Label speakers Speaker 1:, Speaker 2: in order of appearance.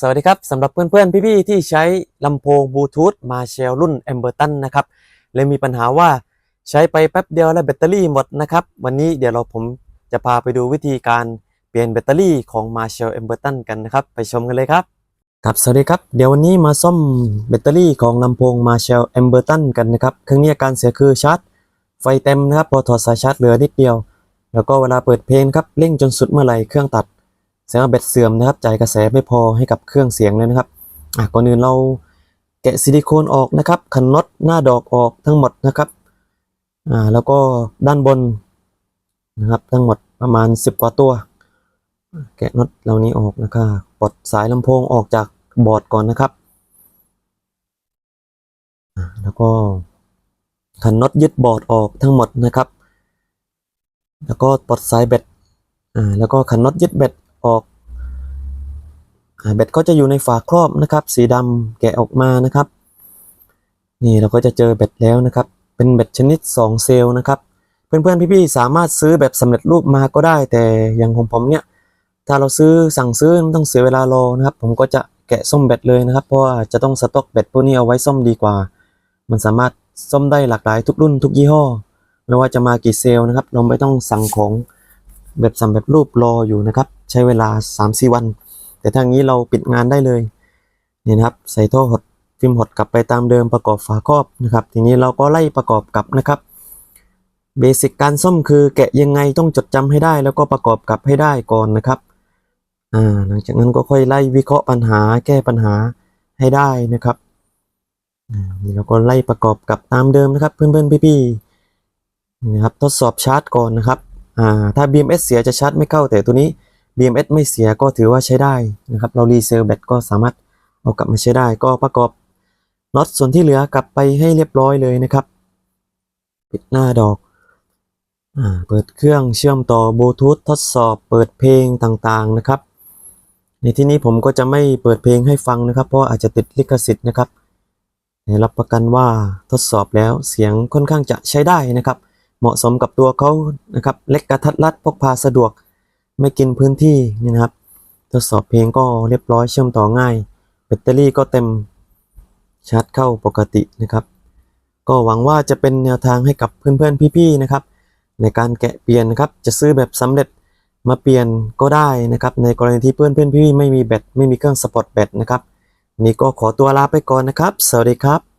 Speaker 1: สวัสดีครับสำหรับเพื่อนๆ พี่ๆ ที่ใช้ลำโพงบลูทูธมาเชลรุ่น e m b e r t o n นะครับเลยมีปัญหาว่าใช้ไปแป๊บเดียวแล้วแบตเตอรี่หมดนะครับ วันนี้เดี๋ยวเราผมจะพาไปดูวิธีการเปลี่ยนแบตเตอรี่ของ Marshall e m b e r t o n กันนะครับ ไปชมกันเลยครับครับสวัสดีครับเดี๋ยววันนี้มาซ่อมแบตเตอรี่ของลำโพง Marshall e m b e r t o n กันนะครับเครื่องนี้อาการเสียคือชาร์จไฟเต็มนะครับพอถอดสายชาร์จเหลือนิดเดียว แล้วก็เวลาเปิดเพลงครับเร่งจนสุดเมื่อไหร่เครื่องตัด แสดงว่าแบตเสื่อมนะครับจ่ายกระแสไม่พอให้กับเครื่องเสียงเลยนะครับอะก่อนอื่นเราแกะซิลิโคนออกนะครับขันน็อตหน้าดอกออกทั้งหมดนะครับอ่าแล้วก็ด้านบนนะครับทั้งหมดประมาณ 10 กว่าตัว แกะน็อตเหล่านี้ออกนะครับปลดสายลำโพงออกจากบอร์ดก่อนนะครับอ่าแล้วก็ขันน็อตยึดบอร์ดออกทั้งหมดนะครับ แล้วก็ปลดสายแบตอ่าแล้วก็ขันน็อตยึดแบต ออกอ่าแบตก็จะอยู่ในฝาครอบนะครับ สีดำแกะออกมานะครับ นี่เราก็จะเจอแบตแล้วนะครับ เป็นแบตชนิด 2 เซลล์นะครับ เพื่อนๆพี่ๆสามารถซื้อแบบสำเร็จรูปมาก็ได้ แต่อย่างของผมเนี่ยถ้าเราซื้อสั่งซื้อมันต้องเสียเวลารอนะครับ ผมก็จะแกะซ่อมแบตเลยนะครับ เพราะว่าจะต้องสต็อกแบตพวกนี้เอาไว้ซ่อมดีกว่า มันสามารถซ่อมได้หลากหลายทุกรุ่นทุกยี่ห้อไม่ว่าจะมากี่เซลล์นะครับ เราไม่ต้องสั่งของ แบบสำเร็จรูปรออยู่นะครับ ใช้เวลา 3-4 วัน แต่ทางนี้เราปิดงานได้เลยเนี่ยนะครับใส่ท่อหดฟิล์มหดกลับไปตามเดิมประกอบฝาครอบนะครับ ทีนี้เราก็ไล่ประกอบกลับนะครับเบสิกการซ่อมคือแกะยังไงต้องจดจำให้ได้ แล้วก็ประกอบกลับให้ได้ก่อนนะครับอ่าหลังจากนั้นก็ค่อยไล่วิเคราะห์ปัญหาแก้ปัญหาให้ได้นะครับนี่เราก็ไล่ประกอบกลับตามเดิมนะครับ เพื่อนๆพี่ๆนะครับทดสอบชาร์จก่อนนะครับ อ่าถ้า BMS เสียจะชาร์จไม่เข้าแต่ตัวนี้ BMS ไม่เสียก็ถือว่าใช้ได้นะครับ เรารีเซลแบตก็สามารถเอากลับมาใช้ได้ ก็ประกอบน็อตส่วนที่เหลือกลับไปให้เรียบร้อยเลยนะครับ ปิดหน้าดอกอ่าเปิดเครื่องเชื่อมต่อบลูทูธทดสอบเปิดเพลงต่างๆนะครับ ในที่นี้ผมก็จะไม่เปิดเพลงให้ฟังนะครับ เพราะอาจจะติดลิขสิทธิ์นะครับรับประกันว่าทดสอบแล้วเสียงค่อนข้างจะใช้ได้นะครับ เหมาะสมกับตัวเขานะครับเล็กกระทัดรัดพกพาสะดวกไม่กินพื้นที่นี่นะครับ ทดสอบเพลงก็เรียบร้อยเชื่อมต่อง่าย แบตเตอรี่ก็เต็มชาร์จเข้าปกตินะครับ ก็หวังว่าจะเป็นแนวทางให้กับเพื่อนๆพี่ๆนะครับ ในการแกะเปลี่ยนนะครับจะซื้อแบบสำเร็จมาเปลี่ยนก็ได้นะครับ ในกรณีที่เพื่อนๆพี่ไม่มีแบตไม่มีเครื่องสปอร์ตแบตนะครับ นี่ก็ขอตัวลาไปก่อนนะครับ สวัสดีครับ